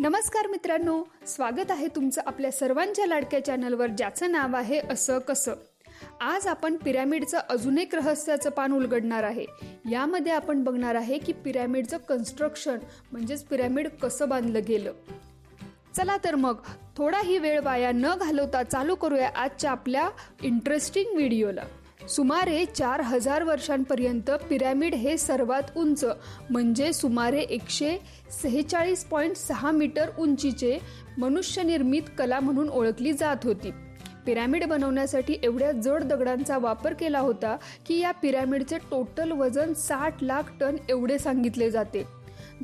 नमस्कार मित्रांनो स्वागत आहे तुमचं आपल्या सर्वांच्या लाडक्या चॅनलवर ज्याचं नाव आहे असं कसं. आज आपण पिरॅमिडचं अजून एक रहस्याचं पान उलगडणार आहे. यामध्ये आपण बघणार आहे की पिरॅमिडचं कन्स्ट्रक्शन म्हणजेच पिरॅमिड कसं बांधलं गेलं. चला तर मग थोडाही वेळ वाया न घालवता चालू करूया आजच्या आपल्या इंटरेस्टिंग व्हिडिओला सुमारे चार हजार वर्षांपर्यंत पिरॅमिड हे सर्वात उंच म्हणजे सुमारे एकशे सेहेचाळीस पॉईंट सहा मीटर उंचीचे मनुष्यनिर्मित कला म्हणून ओळखली जात होती. पिरॅमिड बनवण्यासाठी एवढ्या जड दगडांचा वापर केला होता की या पिरॅमिडचे टोटल वजन साठ लाख टन एवढे सांगितले जाते.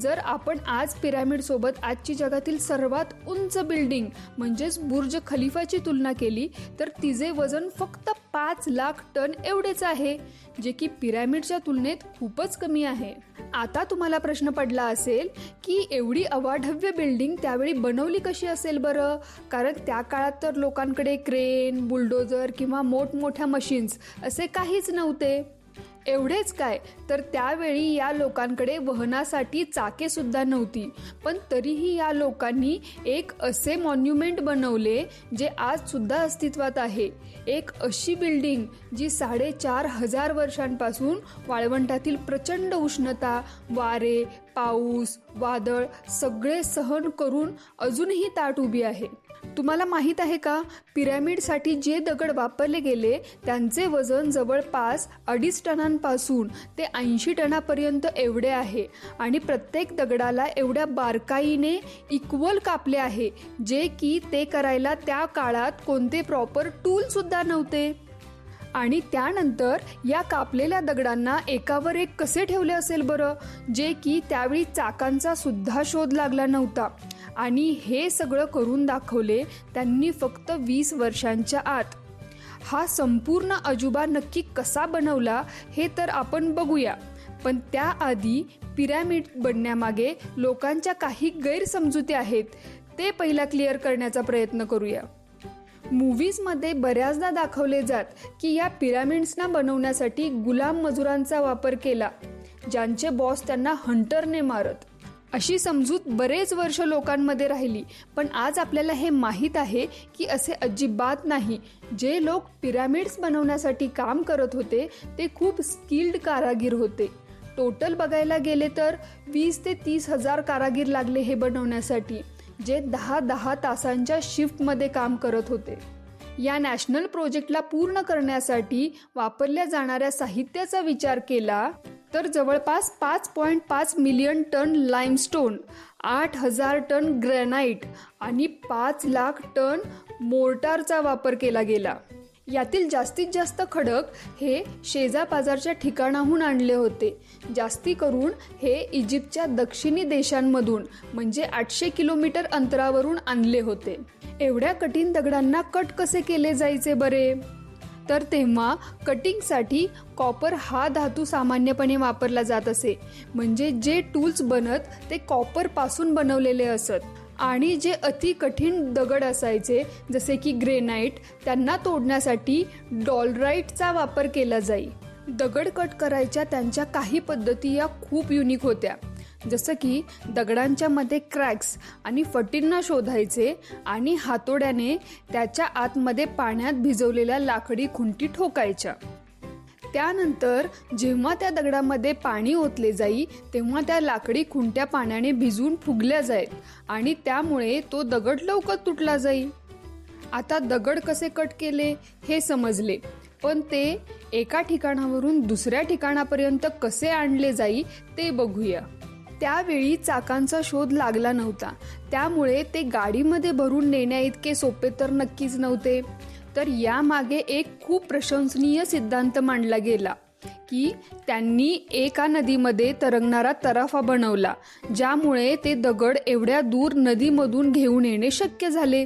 जर आपण आज पिरॅमिड सोबत आजची जगातील सर्वात उंच बिल्डिंग म्हणजेच बुर्ज खलिफाची तुलना केली तर तिचे वजन फक्त पाच लाख टन एवढेच आहे जे की पिरॅमिडच्या तुलनेत खूपच कमी आहे. आता तुम्हाला प्रश्न पडला असेल की एवढी अवाढव्य बिल्डिंग त्यावेळी बनवली कशी असेल बरं? कारण त्या काळात तर लोकांकडे क्रेन बुलडोजर किंवा मोठमोठ्या मशीन्स असे काहीच नव्हते. एवढेच काय? तर त्यावेळी या लोकांकडे वहनासाठी चाके सुद्धा नव्हती. पण तरीही या लोकांनी एक असे मॉन्युमेंट बनवले जे आज सुद्धा अस्तित्वात आहे. एक अशी बिल्डिंग जी साडेचार हजार वर्षांपासून वाळवंटातील प्रचंड उष्णता वारे पाऊस वादळ सगळे सहन करून अजूनही ताट उभी आहे. तुम्हाला माहीत आहे का? पिरॅमिडसाठी जे दगड वापरले गेले त्यांचे वजन जवळपास अडीच टनांपासून ते ऐंशी टनापर्यंत एवढे आहे. आणि प्रत्येक दगडाला एवढ्या बारकाईने इक्वल कापले आहे जे की ते करायला त्या काळात कोणते प्रॉपर टूलसुद्धा नव्हते. आणि त्यानंतर या कापलेल्या दगडांना एकावर एक कसे ठेवले असेल बरं? जे की त्यावेळी चाकांचा सुद्धा शोध लागला नव्हता. आणि हे सगळं करून दाखवले त्यांनी फक्त वीस वर्षांच्या आत. हा संपूर्ण अजुबा नक्की कसा बनवला हे तर आपण बघूया. पण त्याआधी पिरॅमिड बनण्यामागे लोकांच्या काही गैरसमजुती आहेत. ते पहिला क्लिअर करण्याचा प्रयत्न करूया. मूव्हीजमध्ये बऱ्याचदा दाखवले जात की या पिरॅमिड्सना बनवण्यासाठी गुलाम मजुरांचा वापर केला ज्यांचे बॉस त्यांना हंटरने मारत. अशी समजूत बरेच वर्ष लोकांमध्ये राहिली. पण आज आपल्याला हे माहीत आहे की असे अजिबात नाही. जे लोक पिरॅमिड्स बनवण्यासाठी काम करत होते ते खूप स्किल्ड कारागीर होते. टोटल बघायला गेले तर वीस ते तीस हजार कारागीर लागले हे बनवण्यासाठी जे दहा दहा तासांच्या शिफ्टमध्ये काम करत होते. या नॅशनल प्रोजेक्टला पूर्ण करण्यासाठी वापरल्या जाणाऱ्या साहित्याचा विचार केला तर जवळपास पाच पॉईंट पाच मिलियन टन लाईमस्टोन आठ हजार टन ग्रॅनाईट आणि पाच लाख टन मोर्टारचा वापर केला गेला. यातील जास्तीत जास्त खडक हे शेजापाजारच्या ठिकाणाहून आणले होते. जास्ती करून हे इजिप्तच्या दक्षिणी देशांमधून म्हणजे आठशे किलोमीटर अंतरावरून आणले होते. एवढ्या कठीण दगडांना कट कसे केले जायचे बरे? तर तेव्हा कटिंगसाठी कॉपर हा धातू सामान्यपणे वापरला जात असे. म्हणजे जे टूल्स बनत ते कॉपरपासून बनवलेले असत. आणि जे अति कठीण दगड असायचे जसे की ग्रेनाईट त्यांना तोडण्यासाठी डॉलराईटचा वापर केला जाई. दगड कट करायच्या त्यांच्या काही पद्धती या खूप युनिक होत्या. जसं की दगडांच्या मध्ये क्रॅक्स आणि फटींना शोधायचे आणि हातोड्याने त्याच्या आतमध्ये पाण्यात भिजवलेल्या लाकडी खुंटी ठोकायच्या. त्यानंतर जेव्हा त्या दगडामध्ये पाणी ओतले जाई तेव्हा त्या लाकडी खुंट्या पाण्याने भिजून फुगल्या जाईल आणि त्यामुळे तो दगड लवकर तुटला जाईल आता दगड कसे कट केले हे समजले पण ते एका ठिकाणावरून दुसऱ्या ठिकाणापर्यंत कसे आणले जाई ते बघूया. त्यावेळी चाकांचा शोध लागला नव्हता. त्यामुळे ते गाडीमध्ये भरून नेण्या इतके सोपे तर नक्कीच नव्हते. तर यामागे एक खूप प्रशंसनीय सिद्धांत मांडला गेला की त्यांनी एका नदीमध्ये तरंगणारा तराफा बनवला ज्यामुळे ते दगड एवढ्या दूर नदीमधून घेऊन येणे शक्य झाले.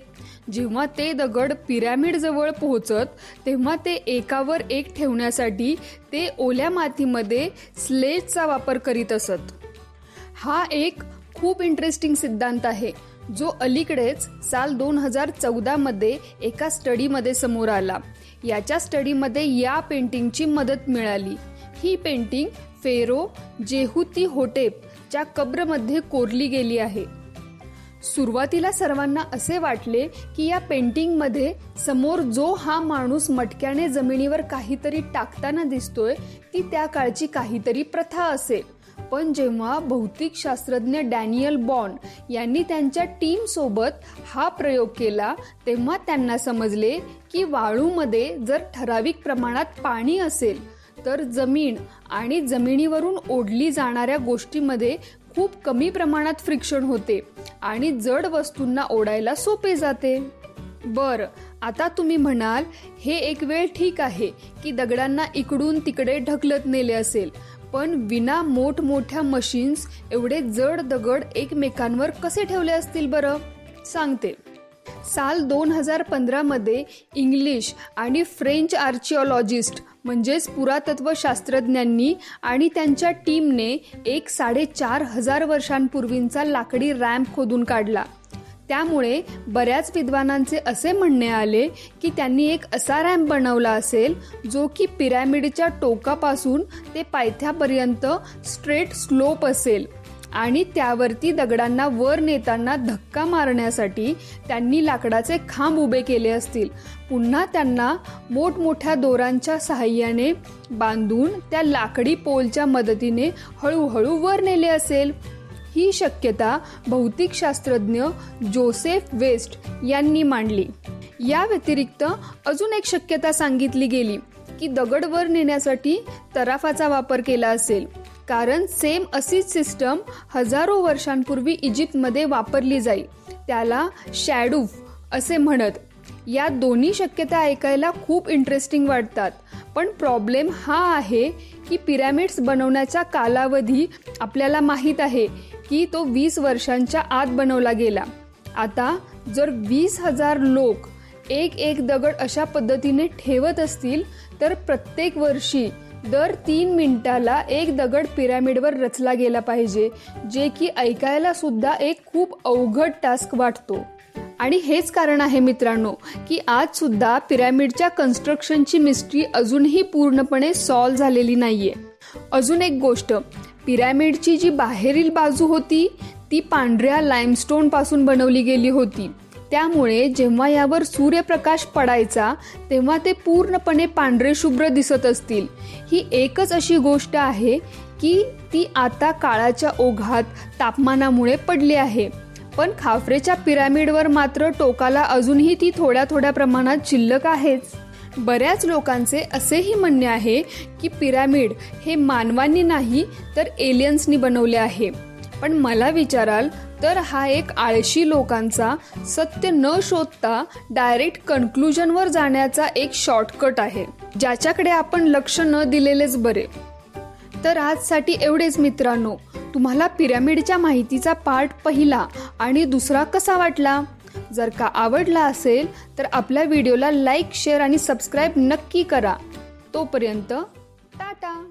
जेव्हा ते दगड पिरॅमिडजवळ पोहोचत तेव्हा ते एकावर एक ठेवण्यासाठी ते ओल्या मातीमध्ये स्लेजचा वापर करीत असत. हा एक खूप इंटरेस्टिंग सिद्धांत आहे जो अलीकडेच साल दोन हजार चौदामध्ये एका स्टडीमध्ये समोर आला. याच्या स्टडीमध्ये या पेंटिंगची मदत मिळाली. ही पेंटिंग फेरो जेहुती होटेप च्या कब्रमध्ये कोरली गेली आहे. सुरुवातीला सर्वांना असे वाटले की या पेंटिंगमध्ये समोर जो हा माणूस मटक्याने जमिनीवर काहीतरी टाकताना दिसतोय ती त्या काळची काहीतरी प्रथा असेल. पण जेव्हा भौतिक शास्त्रज्ञ डॅनियल बॉन्ड यांनी त्यांच्या टीम सोबत हा प्रयोग केला तेव्हा त्यांना समजले की वाळूमध्ये जर ठराविक प्रमाणात पाणी असेल तर जमीन आणि जमिनीवरून ओढली जाणाऱ्या गोष्टीमध्ये खूप कमी प्रमाणात फ्रिक्शन होते आणि जड वस्तूंना ओढायला सोपे जाते. बर आता तुम्ही म्हणाल हे एक वेळ ठीक आहे की दगडांना इकडून तिकडे ढकलत नेले असेल. पण विना मोठमोठ्या मशीन्स एवढे जड दगड एकमेकांवर कसे ठेवले असतील बरं? सांगते. साल दोन हजार पंधरामध्ये इंग्लिश आणि फ्रेंच आर्चिओलॉजिस्ट म्हणजेच पुरातत्व शास्त्रज्ञांनी आणि त्यांच्या टीमने एक साडेचार हजार वर्षांपूर्वींचा लाकडी रॅम्प खोदून काढला. त्यामुळे बऱ्याच विद्वानांचे असे म्हणणे आले की त्यांनी एक असा रॅम्प बनवला असेल जो की पिरॅमिडच्या टोकापासून ते पायथ्यापर्यंत स्ट्रेट स्लोप असेल आणि त्यावरती दगडांना वर नेताना धक्का मारण्यासाठी त्यांनी लाकडाचे खांब उभे केले असतील. पुन्हा त्यांना मोठमोठ्या दोरांच्या सहाय्याने बांधून त्या लाकडी पोलच्या मदतीने हळूहळू वर नेले असेल. ही शक्यता भौतिकशास्त्रज्ञ जोसेफ वेस्ट यांनी मांडली. या व्यतिरिक्त अजून एक शक्यता सांगितली गेली की दगड वर नेण्यासाठी तराफाचा वापर केला असेल कारण सेम अशीच सिस्टम हजारो वर्षांपूर्वी इजिप्तमध्ये वापरली जाई त्याला शॅडूफ असे म्हणत. या दोन्ही शक्यता ऐकायला खूप इंटरेस्टिंग वाटतात. पण प्रॉब्लेम हा आहे की पिरॅमिड्स बनवण्याचा कालावधी आपल्याला माहीत आहे की तो वीस वर्षांच्या आत बनवला गेला. आता जर वीस हजार लोक एक एक दगड अशा पद्धतीने ठेवत असतील तर प्रत्येक वर्षी दर तीन मिनिटाला एक दगड पिरॅमिडवर रचला गेला पाहिजे जे की ऐकायला सुद्धा एक खूप अवघड टास्क वाटतो. आणि हेच कारण आहे मित्रांनो की आज सुद्धा पिरॅमिडच्या कन्स्ट्रक्शनची मिस्ट्री अजूनही पूर्णपणे सॉल्व झालेली नाहीये. अजून एक गोष्ट पिरॅमिडची जी बाहेरील बाजू होती ती पांढऱ्या लाईमस्टोनपासून बनवली गेली होती. त्यामुळे जेव्हा यावर सूर्यप्रकाश पडायचा तेव्हा ते पूर्णपणे पांढरे शुभ्र दिसत असतील. ही एकच अशी गोष्ट आहे की ती आता काळाच्या ओघात तापमानामुळे पडली आहे. पण खाफरेच्या पिरॅमिडवर मात्र टोकाला अजूनही ती थोड्या थोड्या प्रमाणात शिल्लक आहेच. बऱ्याच लोकांचे असेही म्हणणे आहे की पिरॅमिड हे मानवांनी नाही तर एलियन्सनी बनवले आहे. पण मला विचाराल तर हा एक आळशी लोकांचा सत्य न शोधता डायरेक्ट कन्क्लुजनवर जाण्याचा एक शॉर्टकट आहे ज्याच्याकडे आपण लक्ष न दिलेलेच बरे. तर आजसाठी एवढेच मित्रांनो. तुम्हाला पिरॅमिडच्या माहितीचा पार्ट पहिला आणि दुसरा कसा वाटला? जर का आवडला असेल तर आपल्या व्हिडिओला लाईक शेअर आणि सबस्क्राईब नक्की करा. तोपर्यंत टाटा!